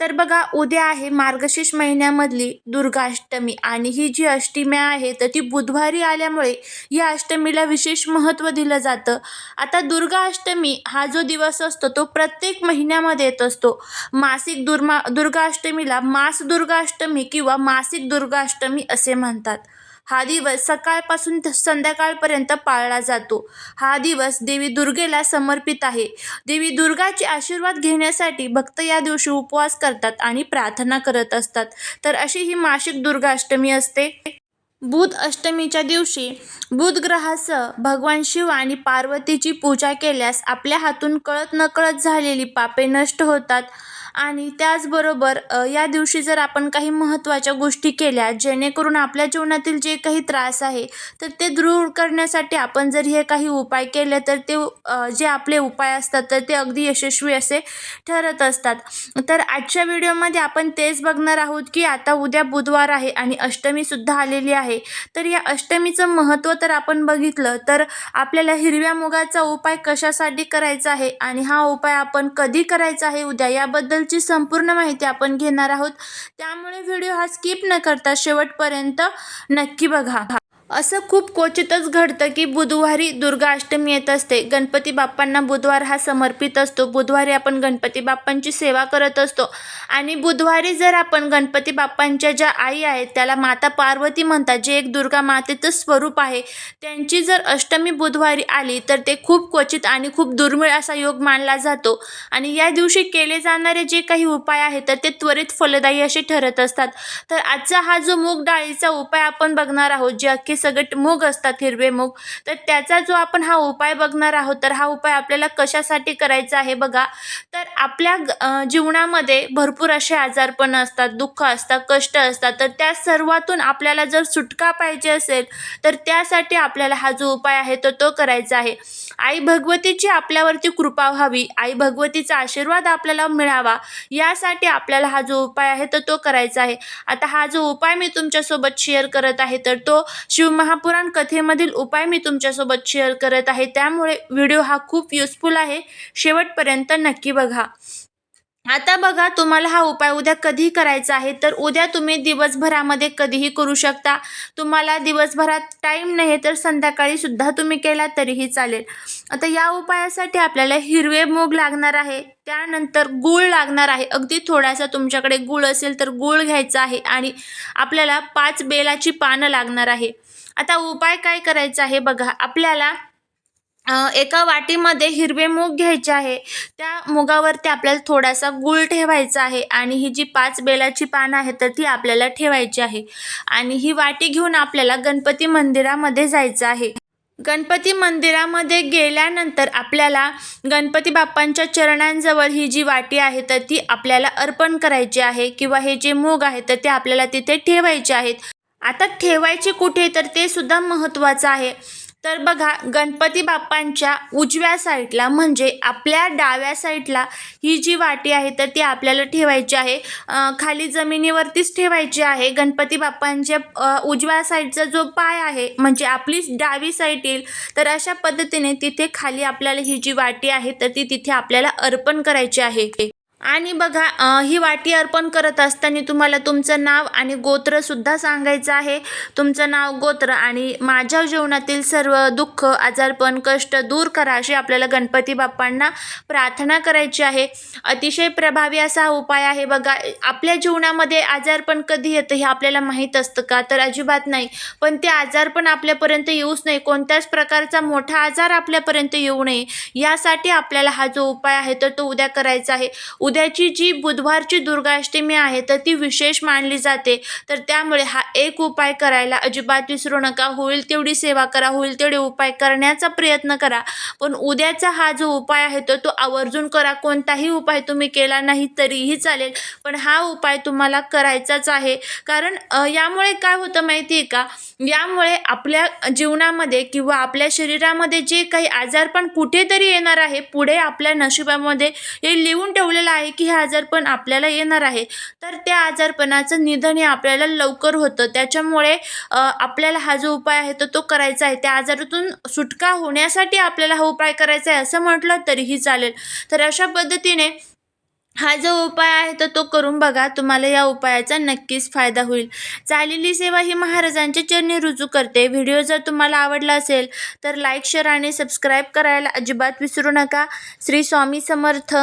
तर बघा उद्या आहे मार्गशीर्ष महिन्यामधली दुर्गाष्टमी आणि ही जी अष्टमी आहे तर ती बुधवारी आल्यामुळे या अष्टमीला विशेष महत्त्व दिलं जातं. आता दुर्गा अष्टमी हा जो दिवस असतो तो प्रत्येक महिन्यामध्ये येत असतो. मासिक दुर्मा दुर्गाष्टमीला मास दुर्गाष्टमी किंवा मासिक दुर्गाष्टमी असे म्हणतात. हा दिवस सकाळपासून ते संध्याकाळपर्यंत पाळला जातो. हा दिवस देवी दुर्गेला समर्पित आहे. देवी दुर्गाचे आशीर्वाद घेण्यासाठी भक्त या दिवशी उपवास करतात आणि प्रार्थना करत असतात. तर अशी ही मासिक दुर्गाष्टमी असते. बुध अष्टमीच्या दिवशी बुध ग्रहासह भगवान शिव आणि पार्वतीची पूजा केल्यास आपल्या हातून कळत नकळत झालेली पापे नष्ट होतात. आणि त्याचबरोबर या दिवशी जर आपण काही महत्त्वाच्या गोष्टी केल्या जेणेकरून आपल्या जीवनातील जे काही त्रास आहे तर ते दूर करण्यासाठी आपण जर हे काही उपाय केले तर ते जे आपले उपाय असतात तर ते अगदी यशस्वी असे ठरत असतात. तर आजच्या व्हिडिओमध्ये आपण तेच बघणार आहोत की आता उद्या बुधवार आहे आणि अष्टमीसुद्धा आलेली आहे. तर या अष्टमीचं महत्त्व तर आपण बघितलं तर आपल्याला हिरव्या मुगाचा उपाय कशासाठी करायचा आहे आणि हा उपाय आपण कधी करायचा आहे उद्या याबद्दल याबद्दलची संपूर्ण माहिती आपण घेणार आहोत. त्यामुळे व्हिडिओ हा स्किप न करता शेवटपर्यंत नक्की बघा. असं खूप क्वचितच घडतं की बुधवारी दुर्गा अष्टमी येत असते. गणपती बाप्पांना बुधवार हा समर्पित असतो. बुधवारी आपण गणपती बाप्पांची सेवा करत असतो. आणि बुधवारी जर आपण गणपती बाप्पांच्या ज्या आई आहेत त्याला माता पार्वती म्हणतात जे एक दुर्गा मातेचं स्वरूप आहे त्यांची जर अष्टमी बुधवारी आली तर ते खूप क्वचित आणि खूप दुर्मिळ असा योग मानला जातो. आणि या दिवशी केले जाणारे जे काही उपाय आहेत तर ते त्वरित फलदायी असे ठरत असतात. तर आजचा हा जो मूग डाळीचा उपाय आपण बघणार आहोत जे अख्खे सगळे मूग असतात हिरवे मूग. तर त्याचा जो आपण हा उपाय बघणार आहोत तर हा उपाय आपल्याला कशासाठी करायचा आहे बघा. तर आपल्या जीवनामध्ये भरपूर असे आजारपण असतात दुःख असतात कष्ट असतात. तर त्या सर्वातून आपल्याला जर सुटका पाहिजे असेल तर त्यासाठी आपल्याला हा जो उपाय आहे तो तो करायचा आहे. आई भगवतीची आपल्यावरती कृपा व्हावी आई भगवतीचा आशीर्वाद आपल्याला मिळावा यासाठी आपल्याला हा जो उपाय आहे तर तो करायचा आहे. आता हा जो उपाय मी तुमच्यासोबत शेअर करत आहे तर तो शिव शिवमहापुराण कथेमधील उपाय मी तुमच्यासोबत शेअर करत आहे. त्यामुळे व्हिडिओ हा खूप युजफुल आहे. शेवटपर्यंत नक्की बघा. आता बघा तुम्हाला हा उपाय उद्या कधी करायचा आहे? तर उद्या तुम्ही दिवसभरामध्ये कधीही करू शकता. तुम्हाला दिवसभरात टाईम नाही तर संध्याकाळी सुद्धा तुम्ही केला तरीही चालेल. आता या उपायासाठी आपल्याला हिरवे मूग लागणार आहे. त्यानंतर गूळ लागणार आहे. अगदी थोडासा तुमच्याकडे गूळ असेल तर गूळ घ्यायचा आहे आणि आपल्याला पाच बेलाची पानं लागणार आहे. आता उपाय काय करायचा आहे बघा आपल्याला एका वाटीमध्ये हिरवे मूग घ्यायचे आहे. त्या मुगावरती आपल्याला थोडासा गूळ ठेवायचा आहे आणि ही जी पाच बेलाची पानं आहेत तर ती आपल्याला ठेवायची आहे. आणि ही वाटी घेऊन आपल्याला गणपती मंदिरामध्ये जायचं आहे. गणपती मंदिरामध्ये गेल्यानंतर आपल्याला गणपती बाप्पांच्या चरणांजवळ ही जी वाटी आहे तर ती आपल्याला अर्पण करायची आहे किंवा हे जे मूग आहे तर ते आपल्याला तिथे ठेवायचे आहेत. आता ठेवायचे कुठे तर ते सुद्धा महत्त्वाचं आहे. तर बघा गणपती बाप्पांच्या उजव्या साईडला म्हणजे आपल्या डाव्या साईडला ही जी वाटी आहे तर ती आपल्याला ठेवायची आहे. खाली जमिनीवरतीच ठेवायची आहे. गणपती बाप्पांच्या उजव्या साईडचा जो पाय आहे म्हणजे आपली डावी साईड येईल तर अशा पद्धतीने तिथे खाली आपल्याला ही जी वाटी आहे तर ती तिथे आपल्याला अर्पण करायची आहे. आणि बघा ही वाटी अर्पण करत असताना तुम्हाला तुमचं नाव आणि गोत्रसुद्धा सांगायचं आहे. तुमचं नाव गोत्र आणि माझ्या जीवनातील सर्व दुःख आजारपण कष्ट दूर करा अशी आपल्याला गणपती बाप्पांना प्रार्थना करायची आहे. अतिशय प्रभावी असा हा उपाय आहे बघा. आपल्या जीवनामध्ये आजारपण कधी येतं हे आपल्याला माहीत असतं का? तर अजिबात नाही. पण ते आजारपण आपल्यापर्यंत येऊच नाही. कोणत्याच प्रकारचा मोठा आजार आपल्यापर्यंत येऊ नये. यासाठी आपल्याला हा जो उपाय आहे तर तो उद्या करायचा आहे. उद्याची जी बुधवारची दुर्गाष्टमी आहे तर ती विशेष मानली जाते. तर त्यामुळे हा एक उपाय करायला अजिबात विसरू नका. होईल तेवढी सेवा करा होईल तेवढे उपाय करण्याचा प्रयत्न करा. पण उद्याचा हा जो उपाय आहे तर तो आवर्जून करा. कोणताही उपाय तुम्ही केला नाही तरीही चालेल. पण हा उपाय तुम्हाला करायचाच आहे. कारण यामुळे काय होतं माहिती आहे का? यामुळे आपल्या जीवनामध्ये किंवा आपल्या शरीरामध्ये जे काही आजारपण कुठेतरी येणार आहे पुढे आपल्या नशिबामध्ये हे लिहून ठेवलेलं आहे की हे आजारपण आपल्याला येणार आहे. तर त्या आजारपणाचं निधन हे आपल्याला लवकर होतं. त्याच्यामुळे आपल्याला हा जो उपाय आहे तर तो करायचा आहे. त्या आजारातून सुटका होण्यासाठी आपल्याला हा उपाय करायचा आहे असं म्हटलं तरीही चालेल. तर अशा पद्धतीने हा जो उपाय आहे तर तो करून बघा. तुम्हाला या उपायाचा नक्कीच फायदा होईल. चालेली सेवा ही महाराजांच्या चरणी रुजू करते. व्हिडिओ जर तुम्हाला आवडला असेल तर लाईक शेअर आणि सबस्क्राईब करायला अजिबात विसरू नका. श्री स्वामी समर्थ.